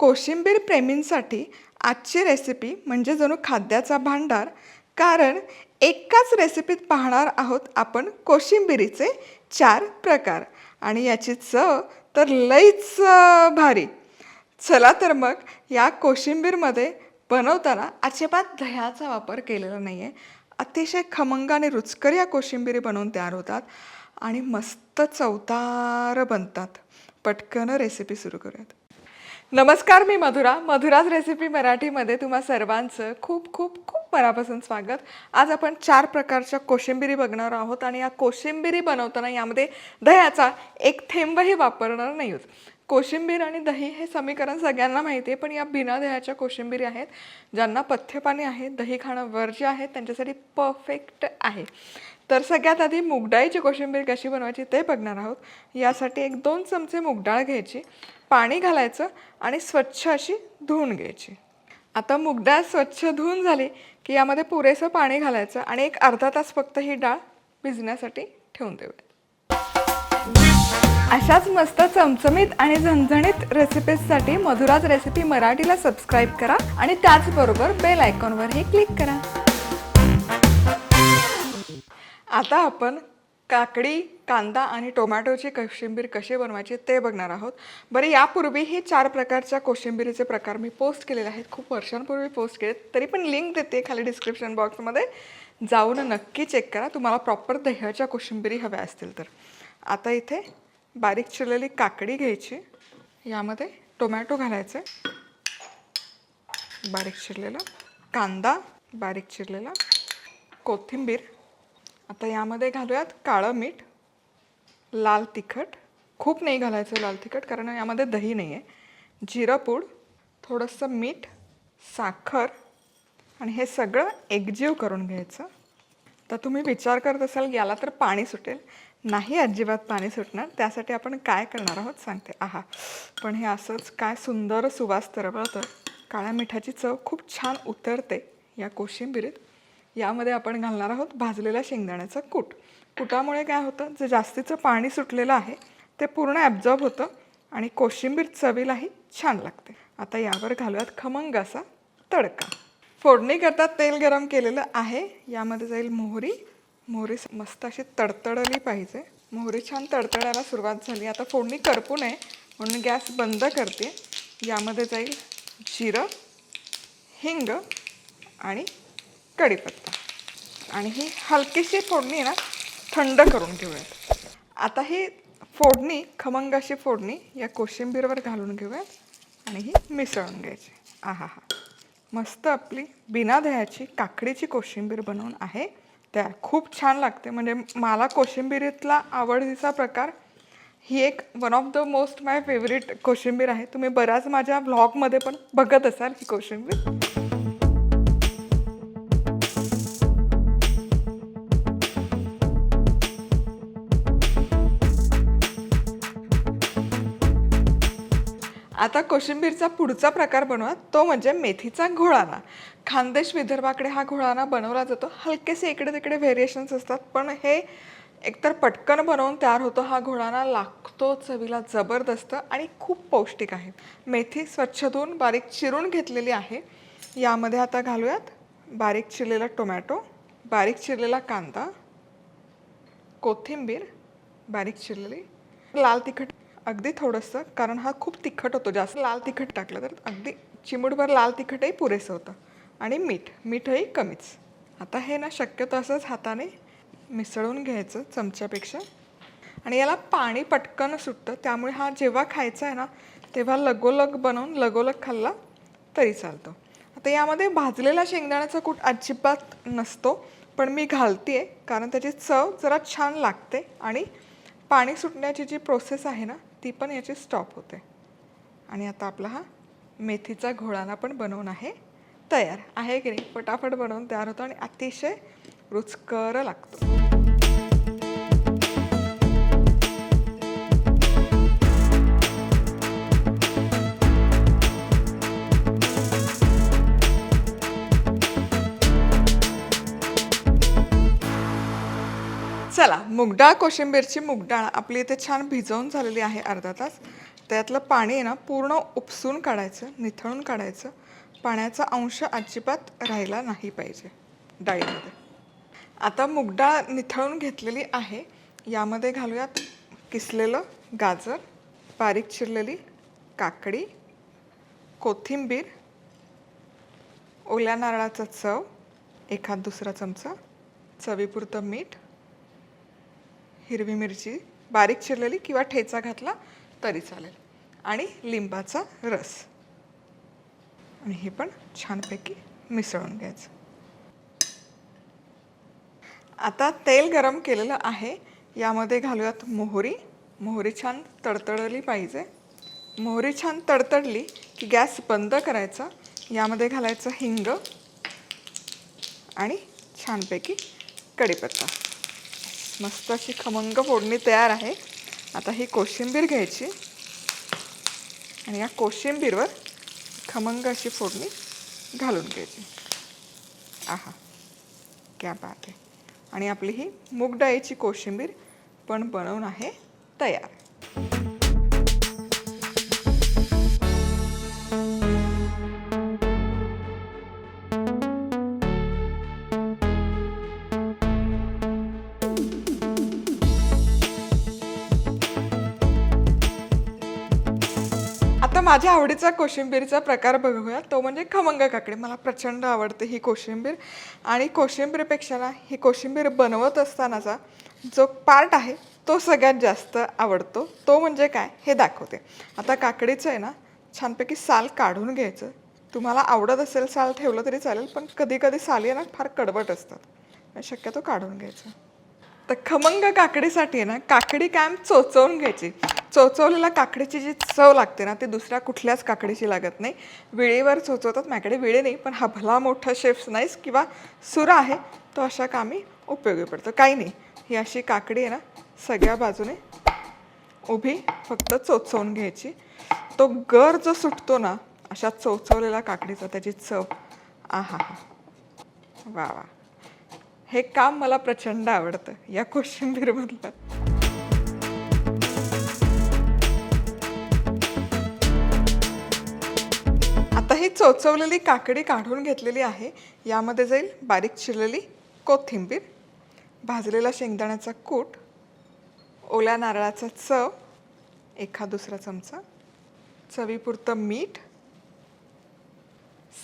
कोशिंबीर प्रेमींसाठी आजची रेसिपी म्हणजे जणू खाद्याचा भांडार. कारण एकाच रेसिपीत पाहणार आहोत आपण कोशिंबिरीचे चार प्रकार. आणि याची चव तर लईच भारी. चला तर मग या कोशिंबीरमध्ये बनवताना अजिबात दह्याचा वापर केलेला नाही आहे अतिशय खमंग आणि रुचकर या कोशिंबिरी बनवून तयार होतात आणि मस्त चवदार बनतात. पटकन रेसिपी सुरू करूयात. नमस्कार मी मधुरा. मधुराज रेसिपी मराठीमध्ये तुम्हा सर्वांचं खूप खूप खूप मनापासून स्वागत. आज आपण चार प्रकारच्या कोशिंबिरी बघणार आहोत आणि या कोशिंबिरी बनवताना यामध्ये दह्याचा एक थेंबही वापरणार नाही आहोत. कोशिंबीर आणि दही हे समीकरण सगळ्यांना माहिती आहे पण या बिना दह्याच्या कोशिंबिरी आहेत ज्यांना पथ्यपाणी आहे दही खाणं वर्ज्य आहे त्यांच्यासाठी परफेक्ट आहे. तर सगळ्यात आधी मुगडाळीची कोशिंबीर कशी बनवायची ते बघणार आहोत. यासाठी एक दोन चमचे मुगडाळ घ्यायची पाणी घालायचं आणि स्वच्छ अशी धुवून घ्यायची. आता मुगडाळ स्वच्छ धुवून झाली की यामध्ये पुरेसं पाणी घालायचं आणि एक अर्धा तास फक्त ही डाळ भिजण्यासाठी ठेवून देऊया अशाच मस्त चमचमीत आणि झणझणीत रेसिपीजसाठी मधुराज रेसिपी मराठीला सबस्क्राईब करा आणि त्याचबरोबर बेल आयकॉनवरही क्लिक करा. आता आपण काकडी कांदा आणि टोमॅटोची कोशिंबीर कशी बनवायची ते बघणार आहोत. बरं यापूर्वी हे चार प्रकारच्या कोशिंबिरीचे प्रकार मी पोस्ट केलेले आहेत. खूप वर्षांपूर्वी पोस्ट केले तरी पण लिंक देते खाली डिस्क्रिप्शन बॉक्समध्ये जाऊन नक्की चेक करा. तुम्हाला प्रॉपर दह्याच्या कोशिंबिरी हव्या असतील तर. आता इथे बारीक चिरलेली काकडी घ्यायची. यामध्ये टोमॅटो घालायचे. बारीक चिरलेला कांदा बारीक चिरलेला कोथिंबीर आता यामध्ये घालूयात काळं मीठ लाल तिखट. खूप नाही घालायचं लाल तिखट कारण यामध्ये दही नाही आहे जिरं पूड थोडंसं मीठ साखर आणि हे सगळं एकजीव करून घ्यायचं. तर तुम्ही विचार करत असाल याला तर पाणी सुटेल. नाही अजिबात पाणी सुटणार. त्यासाठी आपण काय करणार आहोत सांगते. आहा. पण हे असंच काय सुंदर सुवास तरवळतं काळ्या मिठाची चव खूप छान उतरते या कोशिंबिरीत. यामध्ये आपण घालणार आहोत भाजलेला शेंगदाण्याचा कूट. कुटामुळे काय होतं? जे जास्तीचं पाणी सुटलेलं आहे ते पूर्ण ॲब्झॉर्ब होतं आणि कोशिंबीर चवीलाही छान लागते. आता यावर घालूयात खमंग असा तडका. फोडणी करता तेल गरम केलेलं आहे. यामध्ये जाईल मोहरी. मोहरी मस्त अशी तडतडली पाहिजे. मोहरी छान तडतडायला सुरुवात झाली. आता फोडणी करपू नये म्हणून गॅस बंद करते. यामध्ये जाईल जिरं हिंग आणि कढीपत्ता आणि ही हलकीशी फोडणी आहे ना थंड करून घेऊयात. आता ही फोडणी खमंग अशी फोडणी या कोशिंबीरवर घालून घेऊयात आणि ही मिसळून घ्यायची. आहा हा मस्त आपली बिना दह्याची काकडीची कोशिंबीर बनवून आहे. त्या खूप छान लागते. म्हणजे मला कोशिंबिरीतला आवडीचा प्रकार ही एक one of the most my favourite कोशिंबीर आहे. तुम्ही बऱ्याच माझ्या व्लॉगमध्ये पण बघत असाल ही कोशिंबीर. आता कोशिंबीरचा पुढचा प्रकार बनवा तो म्हणजे मेथीचा घोळाना. खानदेश विदर्भाकडे हा घोळाना बनवला जातो. हलकेसे इकडे तिकडे व्हेरिएशन्स असतात पण हे एकतर पटकन बनवून तयार होतो हा घोळाना लागतो चवीला जबरदस्त आणि खूप पौष्टिक आहे. मेथी स्वच्छ धुवून बारीक चिरून घेतलेली आहे. यामध्ये आता घालूयात बारीक चिरलेला टोमॅटो बारीक चिरलेला कांदा कोथिंबीर बारीक चिरलेली लाल तिखट अगदी थोडंसं कारण हा खूप तिखट होतो. जास्त लाल तिखट टाकलं तर अगदी चिमूटभर लाल तिखटही पुरेसं होतं. आणि मीठ मीठही कमीच. आता हे ना शक्यतो असंच हाताने मिसळून घ्यायचं चमच्यापेक्षा. आणि याला पाणी पटकन सुटतं त्यामुळे हा जेव्हा खायचा आहे ना तेव्हा लगोलग बनवून लगोलग खाल्ला तरी चालतो. आता यामध्ये भाजलेला शेंगदाण्याचा कूट अजिबात नसतो पण मी घालते कारण त्याची चव जरा छान लागते आणि पाणी सुटण्याची जी प्रोसेस आहे ना ती पण याची स्टॉप होते. आणि आता आपला हा मेथीचा घोळाना पण बनवून आहे. तयार आहे की नाही? फटाफट बनवून तयार होतो आणि अतिशय रुचकर लागतो. चला मुगडाळ कोशिंबीरची मुगडाळ आपली इथे छान भिजवून झालेली आहे अर्धा तास. त्यातलं पाणी आहे ना पूर्ण उपसून काढायचं निथळून काढायचं. पाण्याचा अंश अजिबात राहिला नाही पाहिजे डाळीमध्ये. आता मुगडाळ निथळून घेतलेली आहे. यामध्ये घालूयात किसलेलं गाजर बारीक चिरलेली काकडी कोथिंबीर ओल्या नारळाचा चव एखाद दुसरा चमचा चवीपुरतं मीठ हिरवी मिरची बारीक चिरलेली किंवा ठेचा घातला तरी चालेल. आणि लिंबाचा रस. आणि हे पण छानपैकी मिसळून घ्यायचं. आता तेल गरम केलेलं आहे. यामध्ये घालूयात मोहरी. मोहरी छान तडतडली पाहिजे. मोहरी छान तडतडली की गॅस बंद करायचा. यामध्ये घालायचं हिंग आणि छानपैकी कढीपत्ता. मस्त अशी खमंग फोडणी तयार आहे. आता ही कोशिंबीर घ्यायची. आणि या कोशिंबीरवर खमंग अशी फोडणी घालून घ्यायची. आहा क्या बात आहे. आणि आपली ही मूग डाळीची कोशिंबीर पण बनवून आहे तयार. आता माझ्या आवडीचा कोशिंबीरचा प्रकार बघूया तो म्हणजे खमंग काकडी. मला प्रचंड आवडते ही कोशिंबीर. आणि कोशिंबीरपेक्षा ना ही कोशिंबीर बनवत असतानाचा जो पार्ट आहे तो सगळ्यात जास्त आवडतो. तो म्हणजे काय? हे दाखवते. आता काकडीचं आहे ना छानपैकी साल काढून घ्यायचं. तुम्हाला आवडत असेल साल ठेवलं तरी चालेल पण कधी कधी साली आहे ना फार कडवट असतात. शक्यतो काढून घ्यायचं. तर खमंग काकडीसाठी आहे ना काकडी कायम चोचवून घ्यायची. चोचवलेल्या काकडीची जी चव लागते ना ती दुसऱ्या कुठल्याच काकडीची लागत नाही. वेळेवर चोचवतात माझ्याकडे विळी नाही पण हा भला मोठा शेफ्स नाईस किंवा सुरा आहे तो अशा कामी उपयोगी पडतो. काही नाही ही अशी काकडी आहे ना सगळ्या बाजूने उभी फक्त चोचवून घ्यायची. तो गर जो सुटतो ना अशा चोचवलेल्या काकडीचा त्याची चव. आहा हा. वा वा. हे काम मला प्रचंड आवडतं या कोशिंबीरमधलं. चोचवलेली काकडी काढून घेतलेली आहे. यामध्ये जाईल बारीक चिरलेली कोथिंबीर भाजलेला शेंगदाण्याचा कूट ओल्या नारळाचा चव एखा दुसरा चमचा चवीपुरतं मीठ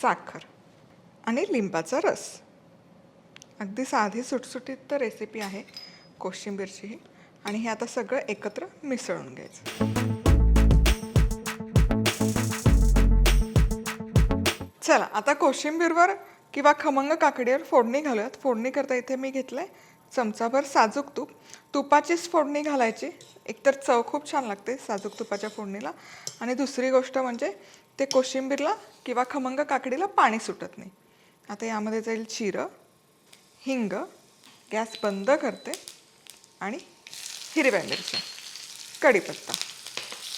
साखर आणि लिंबाचा रस. अगदी साधी सुटसुटीत तर रेसिपी आहे कोशिंबीरची ही आणि हे आता सगळं एकत्र मिसळून घ्यायचं. चला आता कोशिंबीरवर किंवा खमंग काकडीवर फोडणी घालूयात. फोडणी करता इथे मी घेतलं आहे चमचाभर साजूक तूप. तुपाचीच फोडणी घालायची. एकतर चव खूप छान लागते साजूक तुपाच्या फोडणीला. आणि दुसरी गोष्ट म्हणजे ते कोशिंबीरला किंवा खमंग काकडीला पाणी सुटत नाही. आता यामध्ये जाईल जिरं हिंग गॅस बंद करते आणि हिरव्या मिरच्या. कढीपत्ता.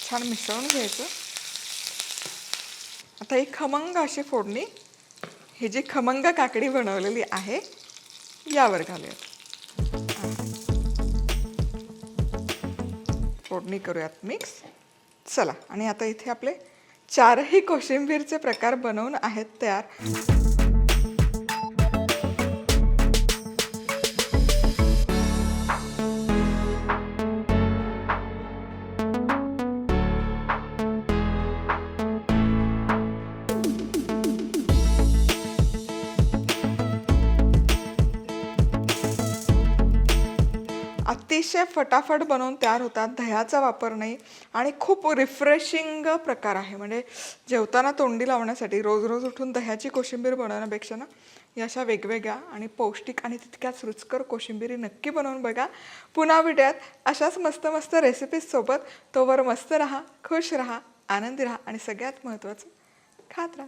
छान मिसळून घ्यायचं. आता ही खमंग अशी फोडणी ही जी खमंग काकडी बनवलेली आहे यावर घालूयात. फोडणी करूयात मिक्स. चला आणि आता इथे आपले चारही कोशिंबीरचे प्रकार बनवून आहेत तयार. अतिशय फटाफट बनवून तयार होतात दह्याचा वापर नाही आणि खूप रिफ्रेशिंग प्रकार आहे. म्हणजे जेवताना तोंडी लावण्यासाठी रोज रोज उठून दह्याची कोशिंबीर बनवण्यापेक्षा ना या अशा वेगवेगळ्या आणि पौष्टिक आणि तितक्याच रुचकर कोशिंबिरी नक्की बनवून बघा. पुन्हा भेटूयात अशाच मस्त मस्त रेसिपीज सोबत. तोवर मस्त राहा खुश राहा आनंदी राहा आणि सगळ्यात महत्त्वाचं खात राहा.